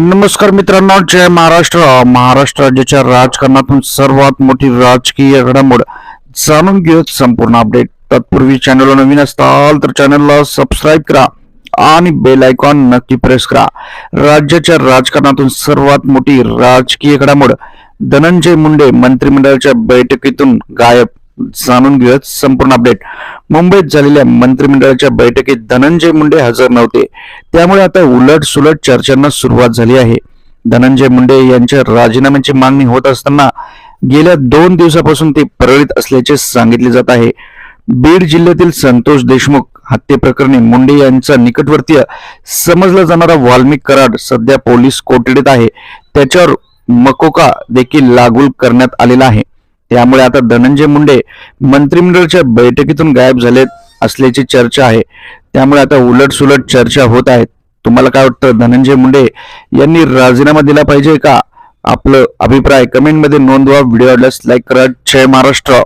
नमस्कार मित्रांनो जय महाराष्ट्र. महाराष्ट्र राज्याच्या राजकारणातून सर्वात मोठी राजकीय घडामोड जाणून घेऊयात संपूर्ण अपडेट तत्पूर्वी चॅनलला नवीन असताल तर चॅनलला सबस्क्राईब करा आणि बेल आयकॉन नक्की प्रेस करा. राज्याच्या राजकारणातून सर्वात मोठी राजकीय घडामोड धनंजय मुंडे मंत्रिमंडळाच्या बैठकीतून गायब. जाणून घेऊयात संपूर्ण अपडेट मुंबईत झालेल्या मंत्रिमंडळाच्या बैठकीत धनंजय मुंडे हजर नव्हते. त्यामुळे आता उलट सुलट चर्चांना सुरुवात झाली आहे. धनंजय मुंडे यांच्या राजीनाम्याची मागणी होत असताना गेल्या दोन दिवसापासून ते परळीत असल्याचे सांगितले जात आहे. बीड जिल्ह्यातील संतोष देशमुख हत्येप्रकरणी मुंडे यांचा निकटवर्तीय समजला जाणारा वाल्मिक कराड सध्या पोलीस कोठडीत आहे. त्याच्यावर मकोका देखील लागू करण्यात आलेला आहे. त्यामुळे आता धनंजय मुंडे मंत्रिमंडळाच्या बैठकीतून गायब झाले असल्याची चर्चा आहे. त्यामुळे आता उलट सुलट चर्चा होत आहेत तुम्हाला काय वाटतं? धनंजय मुंडे यांनी राजीनामा दिला पाहिजे का? आपलं अभिप्राय कमेंटमध्ये नोंदवा. व्हिडिओ आवडल्यास लाईक करा. जय महाराष्ट्र.